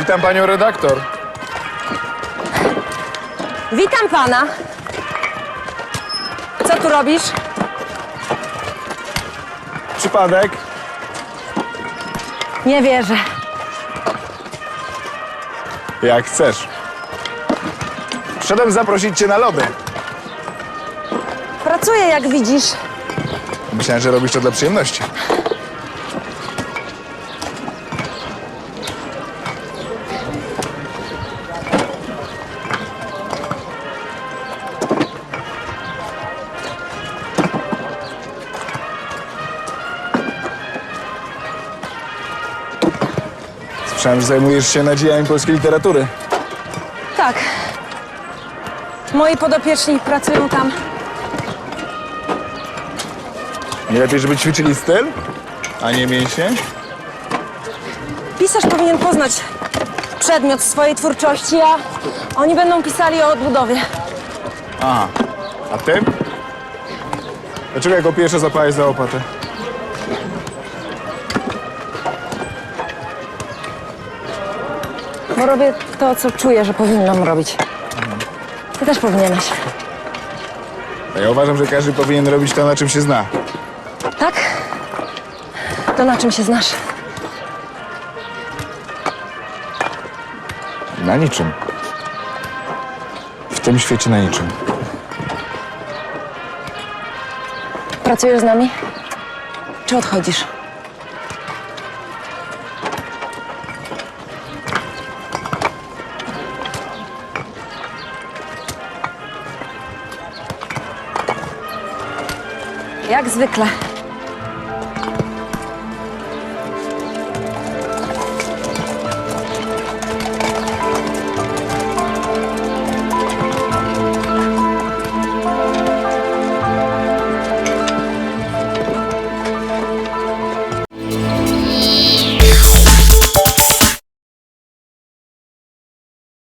Witam panią redaktor. Witam pana. Co tu robisz? Przypadek? Nie wierzę. Jak chcesz. Przyszedłem zaprosić cię na lody. Pracuję, jak widzisz. Myślałem, że robisz to dla przyjemności. Słyszałem, że zajmujesz się nadziejami polskiej literatury. Tak. Moi podopieczni pracują tam. Nie lepiej, żeby ćwiczyli styl, a nie mięśnie? Pisarz powinien poznać przedmiot swojej twórczości, a oni będą pisali o odbudowie. Aha. A ty? Dlaczego jako pierwsza zapałeś za łopatę? Bo robię to, co czuję, że powinnam robić. Ty też powinieneś. A ja uważam, że każdy powinien robić to, na czym się zna. Tak? To na czym się znasz? Na niczym. W tym świecie na niczym. Pracujesz z nami? Czy odchodzisz? Jak zwykle.